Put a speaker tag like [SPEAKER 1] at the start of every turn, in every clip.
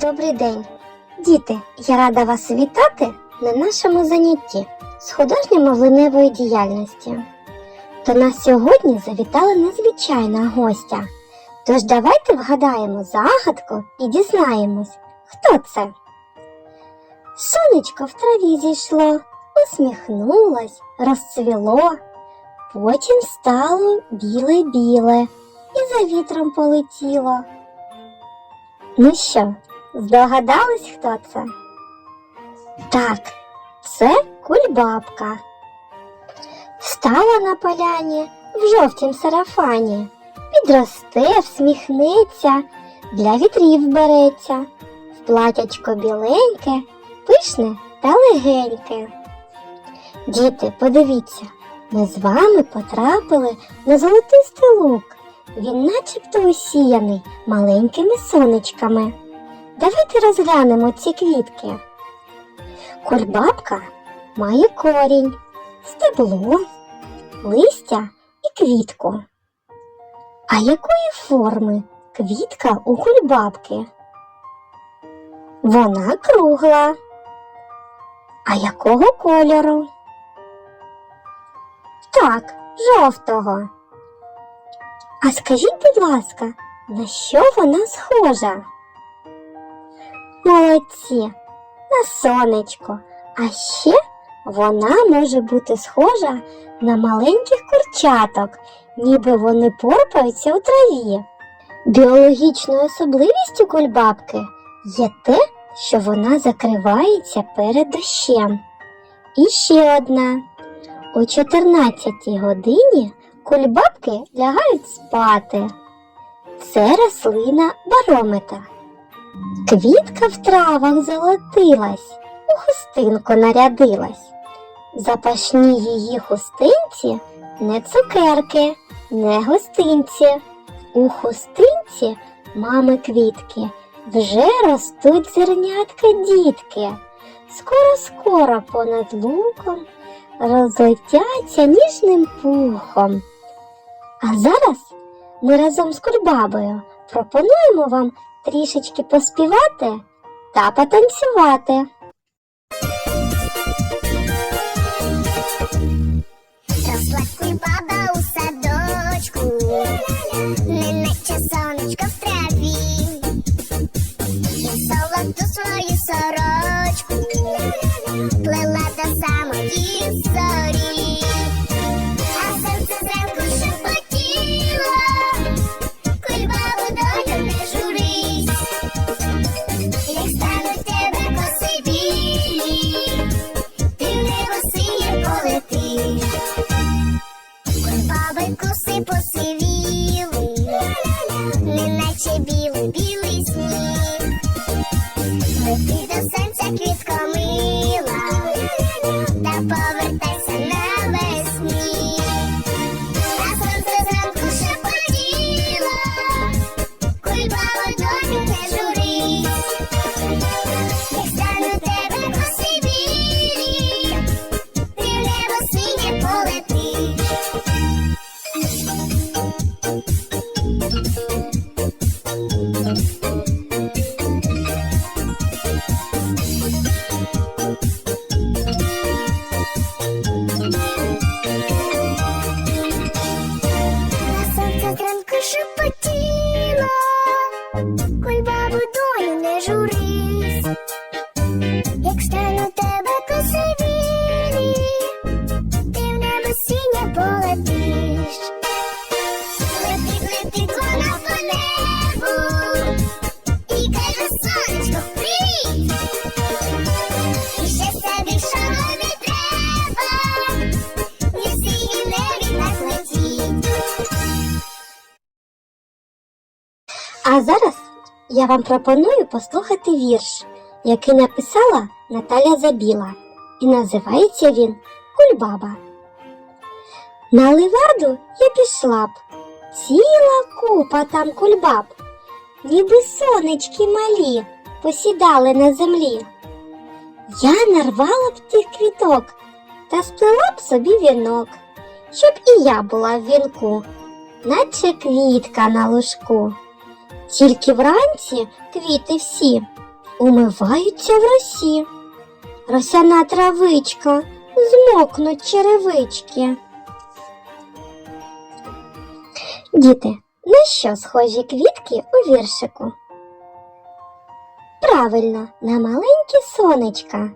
[SPEAKER 1] Добрий день, діти. Я рада вас вітати на нашому занятті з художньо-мовленевої діяльності. До нас сьогодні завітала незвичайна гостя. Тож давайте вгадаємо загадку і дізнаємось, хто це. Сонечко в траві зійшло, усміхнулось, розцвіло, потім стало біле-біле і за вітром полетіло. Ну що, здогадались, хто це? Так, це кульбабка. Стала на поляні в жовтім сарафані, підросте, всміхнеться, для вітрів береться, в платячко біленьке, пишне та легеньке. Діти, подивіться, ми з вами потрапили на золотистий лук. Він начебто усіяний маленькими сонечками. Давайте розглянемо ці квітки. Кульбабка має корінь, стебло, листя і квітку. А якої форми квітка у кульбабки? Вона кругла. А якого кольору? Так, жовтого. А скажіть, будь ласка, на що вона схожа? Молодці, на сонечко. А ще вона може бути схожа на маленьких курчаток, ніби вони порпаються у траві. Біологічною особливістю кульбабки є те, що вона закривається перед дощем. І ще одна. О 14 годині кульбабки лягають спати. Це рослина баромета. Квітка в травах золотилась, у хустинку нарядилась. Запашні її хустинці не цукерки, не гостинці. У хустинці мами квітки вже ростуть зернятка дітки. Скоро-скоро понад луком розлетяться ніжним пухом. А зараз ми разом з кульбабою пропонуємо вам трішечки поспівати та потанцювати.
[SPEAKER 2] Росла кульбаба у садочку, неначе сонечко в траві, і свою сорочку. Плела до самої зорі,
[SPEAKER 1] А зараз я вам пропоную послухати вірш, який написала Наталя Забіла, і називається він Кульбаба. На ливаду я пішла б, ціла купа там кульбаб, ніби сонечки малі посідали на землі. Я нарвала б тих квіток та сплела б собі вінок, щоб і я була в вінку, наче квітка на лужку. Тільки вранці квіти всі умиваються в росі. Росяна травичка, змокнуть черевички. Діти, на що схожі квітки у віршику? Правильно, на маленькі сонечка.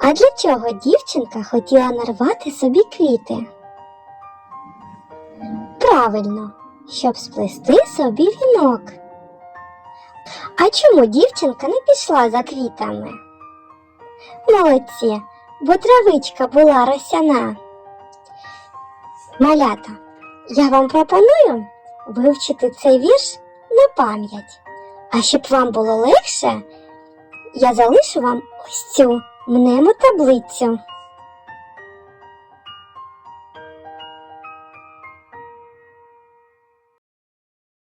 [SPEAKER 1] А для чого дівчинка хотіла нарвати собі квіти? Правильно, щоб сплести собі вінок. А чому дівчинка не пішла за квітами? Молодці, бо травичка була росяна. Малята, я вам пропоную вивчити цей вірш на пам'ять. А щоб вам було легше, я залишу вам ось цю мнемо таблицю.